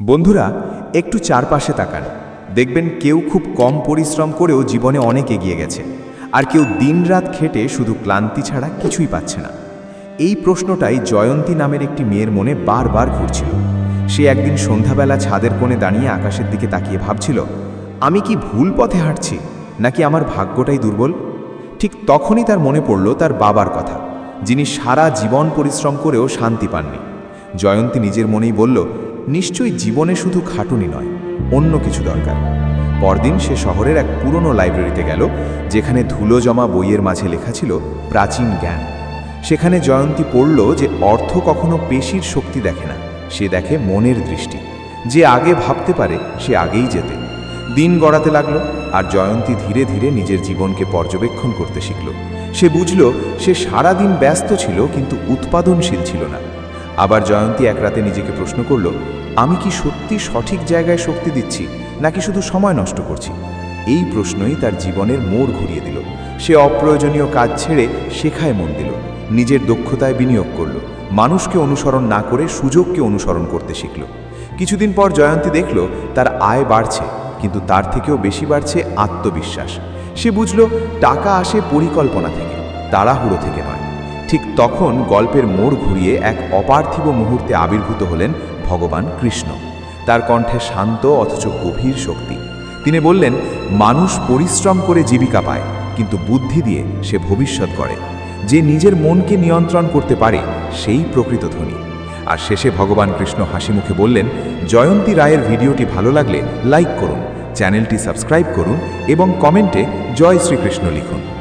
বন্ধুরা, একটু চারপাশে তাকান। দেখবেন কেউ খুব কম পরিশ্রম করেও জীবনে অনেক এগিয়ে গেছে। আর কেউ দিনরাত খেটে শুধু ক্লান্তি ছাড়া কিছুই পাচ্ছে না। এই প্রশ্নটাই জয়ন্তী নামের একটি মেয়ের মনে বারবার ঘুরছিল। সে একদিন সন্ধ্যাবেলা ছাদের কোণে দাঁড়িয়ে আকাশের দিকে তাকিয়ে ভাবছিল, আমি কি ভুল পথে হাঁটছি? নাকি আমার ভাগ্যটাই দুর্বল? ঠিক তখনই তার মনে পড়ল তার বাবার কথা, যিনি সারা জীবন পরিশ্রম করেও শান্তি পাননি। জয়ন্তী নিজের মনেই বলল নিশ্চয়ই জীবনে শুধু খাটুনি নয়, অন্য কিছু দরকার। পরদিন সে শহরের এক পুরনো লাইব্রেরিতে গেল, যেখানে ধুলো জমা বইয়ের মাঝে লেখা ছিল প্রাচীন জ্ঞান। সেখানে জয়ন্তী পড়ল যে অর্থ কখনো পেশির শক্তি দেখে না, সে দেখে মনের দৃষ্টি। যে আগে ভাবতে পারে, সে আগেই যেতে। দিন গড়াতে লাগল, আর জয়ন্তী ধীরে ধীরে নিজের জীবনকে পর্যবেক্ষণ করতে শিখল। সে বুঝল, সে সারা দিন ব্যস্ত ছিল, কিন্তু উৎপাদনশীল ছিল না। আবার জয়ন্তী এক রাতে নিজেকে প্রশ্ন করল, আমি কি সত্যি সঠিক জায়গায় শক্তি দিচ্ছি, নাকি শুধু সময় নষ্ট করছি? এই প্রশ্নই তার জীবনের মোড় ঘুরিয়ে দিল। সে অপ্রয়োজনীয় কাজ ছেড়ে শেখায় মন দিল, নিজের দক্ষতায় বিনিয়োগ করল, মানুষকে অনুসরণ না করে সুযোগকে অনুসরণ করতে শিখল। কিছুদিন পর জয়ন্তী দেখল, তার আয় বাড়ছে, কিন্তু তার থেকেও বেশি বাড়ছে আত্মবিশ্বাস। সে বুঝল, টাকা আসে পরিকল্পনা থেকে, তাড়াহুড়ো থেকে নয়। ঠিক তখন গল্পের মোড় ঘুরিয়ে এক অপার্থিব মুহূর্তে আবির্ভূত হলেন ভগবান কৃষ্ণ। তার কণ্ঠে শান্ত অথচ গভীর শক্তি। তিনি বললেন, মানুষ পরিশ্রম করে জীবিকা পায়, কিন্তু বুদ্ধি দিয়ে সে ভবিষ্যৎ করে। যে নিজের মনকে নিয়ন্ত্রণ করতে পারে, সেই প্রকৃত ধনী। আর শেষে ভগবান কৃষ্ণ হাসি মুখে বললেন, জয়ন্তী রায়ের ভিডিওটি ভালো লাগলে লাইক করুন, চ্যানেলটি সাবস্ক্রাইব করুন এবং কমেন্টে জয় শ্রীকৃষ্ণ লিখুন।